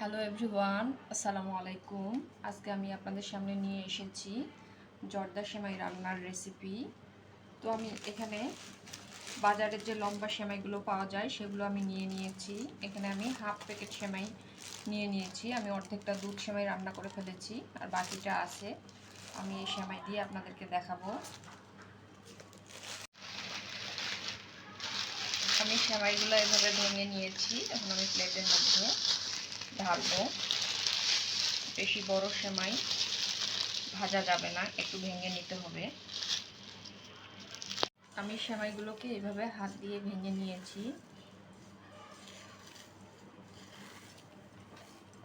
Hello everyone আসসালামু আলাইকুম। আজকে আমি আপনাদের সামনে নিয়ে এসেছি জর্দা সেমাই রান্নার রেসিপি তো আমি এখানে বাজারের যে লম্বা সেমাইগুলো পাওয়া যায়, সেগুলো আমি নিয়ে নিয়েছি। এখানে আমি হাফ প্যাকেট সেমাই নিয়ে নিয়েছি। আমি অর্ধেকটা দুধ সেমাই রান্না করে ফেলেছি আর বাকিটা আছে, আমি এই সেমাই দিয়ে আপনাদেরকে দেখাবো। আমি সেমাইগুলো এভাবে ভেঙে নিয়েছি, এখন আমি প্লেটের মধ্যে। ঢালবো বেশি বড় সেমাই ভাজা যাবে না, একটু ভেঙে নিতে হবে। আমি সেমাইগুলোকে এইভাবে হাত দিয়ে ভেঙে নিয়েছি।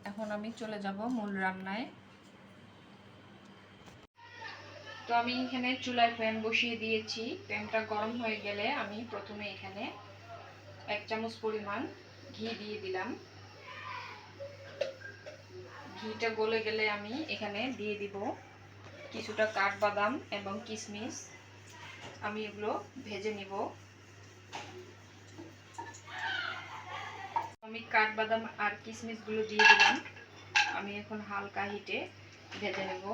এখন আমি চলে যাব মূল রান্নায়। তো আমি এখানে চুলায় প্যান বসিয়ে দিয়েছি। প্যানটা গরম হয়ে গেলে আমি প্রথমে এখানে এক চামচ পরিমাণ ঘি দিয়ে দিলাম। ঘিটা গলে গেলে আমি এখানে দিয়ে দিব কিছুটা কাঠবাদাম এবং কিশমিশ। আমি এগুলো ভেজে নিব। আমি কাঠবাদাম আর কিশমিশগুলো দিয়ে দিলাম। আমি এখন হালকা হিটে ভেজে নেব।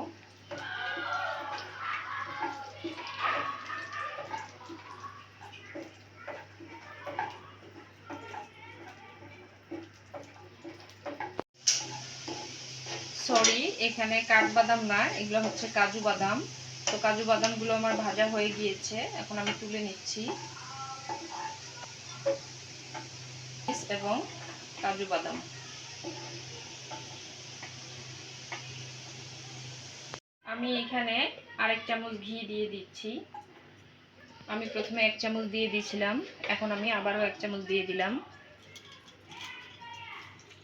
সরি, এখানে কাঠবাদাম না, এগুলো হচ্ছে কাজু বাদাম। তো কাজু বাদামগুলো আমার ভাজা হয়ে গিয়েছে, এখন আমি তুলে নিচ্ছি। এবং কাজু বাদাম। আমি এখানে আরেক চামচ ঘি দিয়ে দিচ্ছি। আমি প্রথমে এক চামচ দিয়ে দিয়েছিলাম, এখন আমি আবারও এক চামচ দিয়ে দিলাম।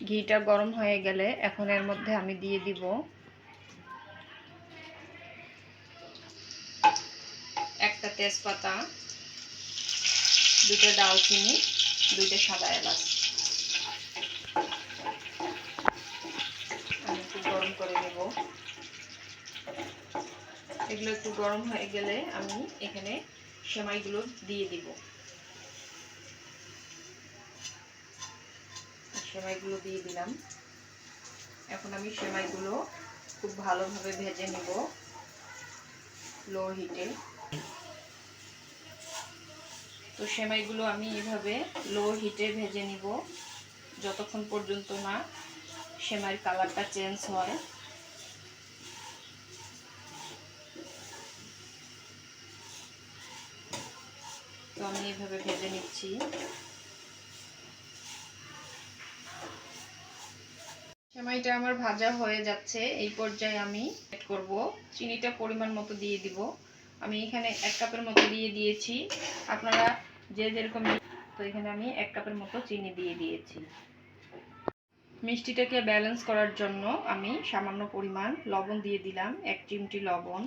ঘিটা গরম হয়ে গেলে এখন এর মধ্যে আমি দিয়ে দিব একটা তেজপাতা, দুটো ডালচিনি দুইটা সাদা এলাচ। আমি একটু গরম করে নেব। এগুলো একটু গরম হয়ে গেলে আমি এখানে সেমাইগুলো দিয়ে দিব। সেমাইগুলো দিয়ে দিলাম। এখন আমি সেমাইগুলো খুব ভালোভাবে ভেজে নিব লো হিটে। তো সেমাইগুলো আমি এভাবে লো হিটে ভেজে নিব। যতক্ষণ পর্যন্ত না সেমাইয়ের কালারটা চেঞ্জ হয়। তো আমি এভাবে ভেজে নিচ্ছি। সেমাইটা আমার ভাজা হয়ে যাচ্ছে, এই পর্যায়ে আমি অ্যাড করব। চিনিটা পরিমাণ মতো দিয়ে দিব। আমি এখানে এক কাপের মতো দিয়ে দিয়েছি। আপনারা যে যেরকম তো এখানে আমি এক কাপের মতো চিনি দিয়ে দিয়েছি। মিষ্টিটাকে ব্যালেন্স করার জন্য আমি সামান্য পরিমাণ লবণ দিয়ে দিলাম, এক চিমটি লবণ।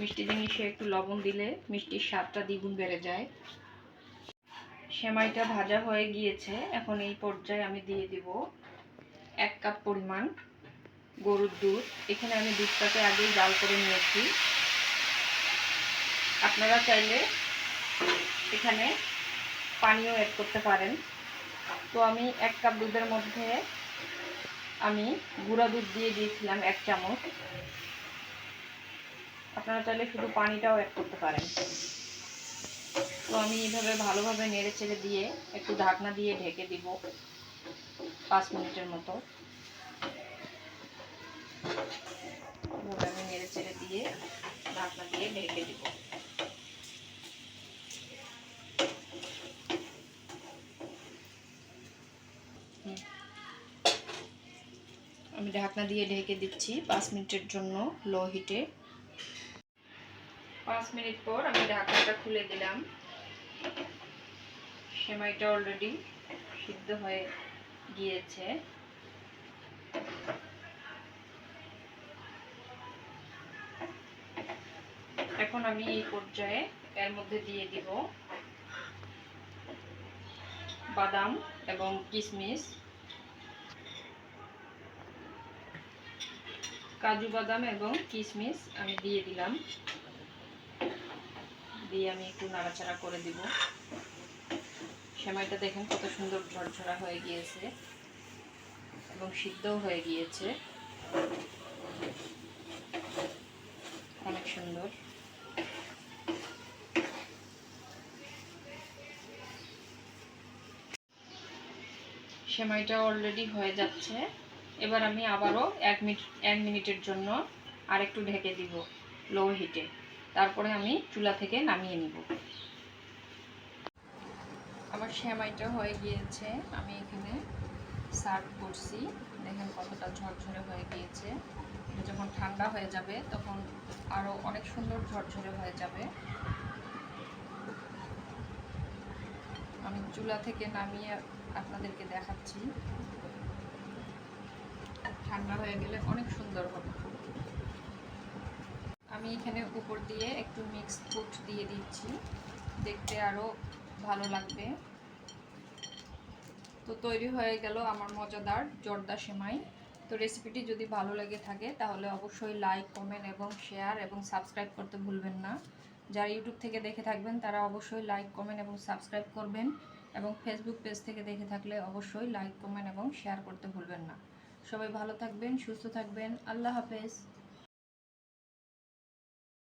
মিষ্টি জিনিসে একটু লবণ দিলে মিষ্টির স্বাদটা দ্বিগুণ বেড়ে যায়। সেমাইটা ভাজা হয়ে গিয়েছে। এখন এই পর্যায়ে আমি দিয়ে দিব এক কাপ পরিমাণ গরুর দুধ। এখানে আমি দুধটাকে আগেই জাল করে নিয়েছি। আপনারা চাইলে এখানে পানিও অ্যাড করতে পারেন। তো আমি এক কাপ দুধের মধ্যে আমি গুঁড়া দুধ দিয়ে দিয়েছিলাম এক চামচ। আপনারা চাইলে শুধু পানিটাও অ্যাড করতে পারেন। তো আমি এইভাবে ভালোভাবে নেড়ে চেড়ে দিয়ে একটু ঢাকনা দিয়ে ঢেকে দিব। পাঁচ মিনিটের মতো। আমি নেড়ে চেড়ে দিয়ে ঢাকনা দিয়ে ঢেকে দিব। আমি ঢাকনা দিয়ে ঢেকে দিচ্ছি পাঁচ মিনিটের জন্য লো হিটে। পাঁচ মিনিট পর আমি ঢাকনাটা খুলে দিলাম। সেমাইটা অলরেডি সিদ্ধ হয়ে গিয়েছে। এখন আমি এই পর্যায়ে এর মধ্যে দিয়ে দিব বাদাম এবং কিশমিশ কাজু বাদাম এবং কিশমিশ আমি দিয়ে দিলাম। দিয়ে আমি একটু নাড়াচাড়া করে দিব। সেমাইটা দেখেন কত সুন্দর ঝরঝরা হয়ে গিয়েছে এবং সিদ্ধও হয়ে গিয়েছে। অনেক সুন্দর। সেমাইটা অলরেডি হয়ে যাচ্ছে। এবার আমি আবারও এক মিনিট, এক মিনিটের জন্য আরেকটু ঢেকে দিব লো হিটে তারপরে আমি চুলা থেকে নামিয়ে নিব। আমার সেমাইটা হয়ে গিয়েছে। আমি এখানে সার্ভ করছি। দেখেন কতটা ঝরঝরে হয়ে গিয়েছে। যখন ঠান্ডা হয়ে যাবে, তখন আরও অনেক সুন্দর ঝরঝরে হয়ে যাবে। আমি চুলা থেকে নামিয়ে আপনাদেরকে দেখাচ্ছি। ঠান্ডা হয়ে গেলে অনেক সুন্দর হবে। আমি এখানে উপর দিয়ে একটু মিক্সড ফুড দিয়ে দিচ্ছি। দেখতে আরও ভালো লাগবে। তো তৈরি হয়ে গেল আমার মজাদার জর্দা সেমাই। তো রেসিপিটি যদি ভালো লেগে থাকে, তাহলে অবশ্যই লাইক কমেন্ট এবং শেয়ার এবং সাবস্ক্রাইব করতে ভুলবেন না। যারা ইউটিউব থেকে দেখে থাকবেন, তারা অবশ্যই লাইক কমেন্ট এবং সাবস্ক্রাইব করবেন এবং ফেসবুক পেজ থেকে দেখে থাকলে অবশ্যই লাইক কমেন্ট এবং শেয়ার করতে ভুলবেন না। সবাই ভালো থাকবেন, সুস্থ থাকবেন, আল্লাহ হাফেজ।